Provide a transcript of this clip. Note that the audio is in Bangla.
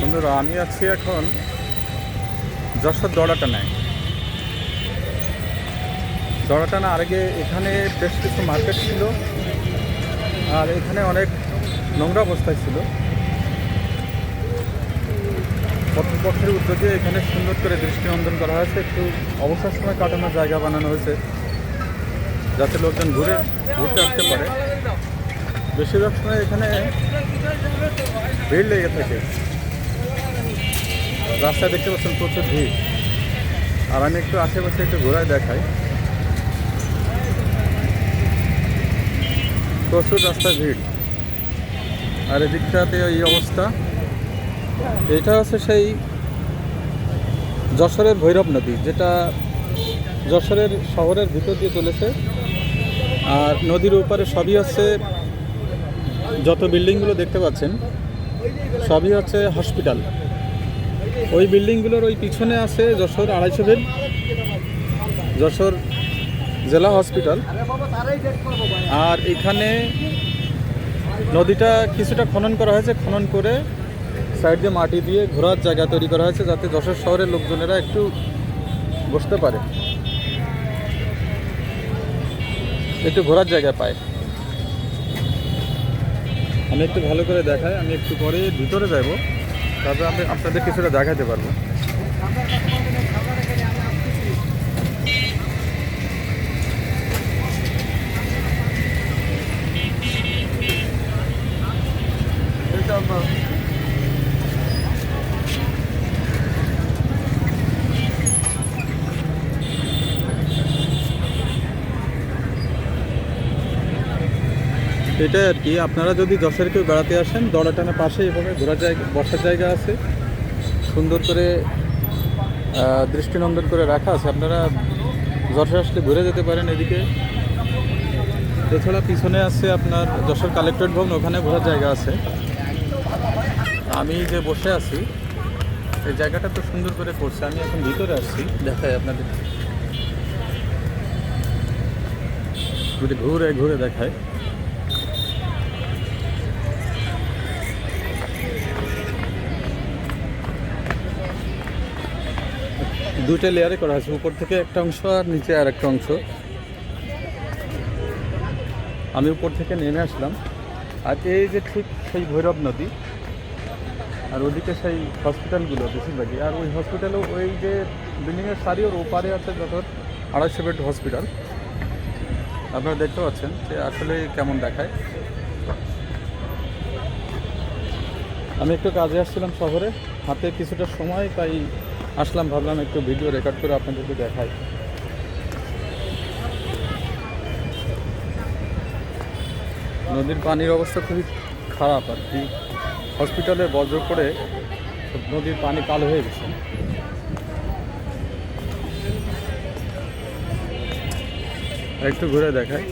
বন্ধুরা, আমি আছি এখন যশোর দড়াটানায় দড়াটানা আগে এখানে বেশ কিছু মার্কেট ছিল আর এখানে অনেক নোংরা অবস্থায় ছিল। কর্তৃপক্ষের উদ্যোগে এখানে সুন্দর করে দৃষ্টিনন্দন করা হয়েছে, একটু অবসর সময় কাটানোর জায়গা বানানো হয়েছে, যাতে লোকজন ঘুরে, ঘুরতে আসতে পারে। বেশিরভাগ সময় এখানে ভিড় লেগে থাকে। রাস্তায় দেখতে পাচ্ছেন প্রচুর ভিড়। আর আমি একটু আশেপাশে একটু ঘোরায় দেখাই। প্রচুর রাস্তায় ভিড়। আর এদিকটাতে এই অবস্থা। এটা হচ্ছে সেই যশোরের ভৈরব নদী, যেটা যশোরের শহরের ভিতর দিয়ে চলেছে। আর নদীর উপরে সবই হচ্ছে যত বিল্ডিংগুলো দেখতে পাচ্ছেন, সবই হচ্ছে হসপিটাল। ওই বিল্ডিংগুলোর ওই পিছনে আছে যশোর আড়াইশো বেড, যশোর জেলা হসপিটাল। আর এখানে নদীটা কিছুটা খনন করা হয়েছে, খনন করে সাইড দিয়ে মাটি দিয়ে ঘোরার জায়গা তৈরি করা হয়েছে যাতে যশোর শহরের লোকজনেরা একটু বসতে পারে। একটু ঘোরার জায়গা পায়। আমি একটু ভালো করে দেখাই, আমি একটু পরে ভিতরে যাব। তারপরে আমি আপনাদের কিছুটা দেখাতে পারব। এটাই আর কি। আপনারা যদি যশোর কেউ বেড়াতে আসেন দড়াটানের পাশে এভাবে ঘোরার জায়গা বসার জায়গা আছে। সুন্দর করে দৃষ্টিনন্দন করে রাখা আছে। আপনারা যশোর আসলে ঘুরে যেতে পারেন এদিকে। এছাড়া পিছনে আছে আপনার যশোর কালেক্টরেট ভবন, ওখানে ঘোরার জায়গা আছে। আমি যে বসে আছি, এই জায়গাটা তো সুন্দর করে করছে। আমি এখন ভিতরে আসছি, দেখাই আপনাদের। ঘুরে ঘুরে দেখায়। দুইটা লেয়ারে করা হয়েছে উপর থেকে একটা অংশ আর নিচে আর একটা অংশ। আমি উপর থেকে নেমে আসলাম। আর এই যে ঠিক সেই ভৈরব নদী, আর ওদিকে সেই হসপিটালগুলো বেশিরভাগই। আর ওই হসপিটালও ওই যে বিল্ডিংয়ের সারি ওর ওপারে আছে যত আড়াইশো বেড হসপিটাল আপনারা দেখতে পাচ্ছেন যে আসলে কেমন দেখায়। আমি একটু কাজে আসছিলাম শহরে। হাতে কিছুটা সময়, তাই আসলাম, ভাবলাম একটু ভিডিও রেকর্ড করে আপনাদেরকে দেখাই। নদীর পানির অবস্থা খুবই খারাপ আর কি। হসপিটালে বজ্র করে নদীর পানি কালো হয়ে গেছে। একটু ঘুরে দেখায়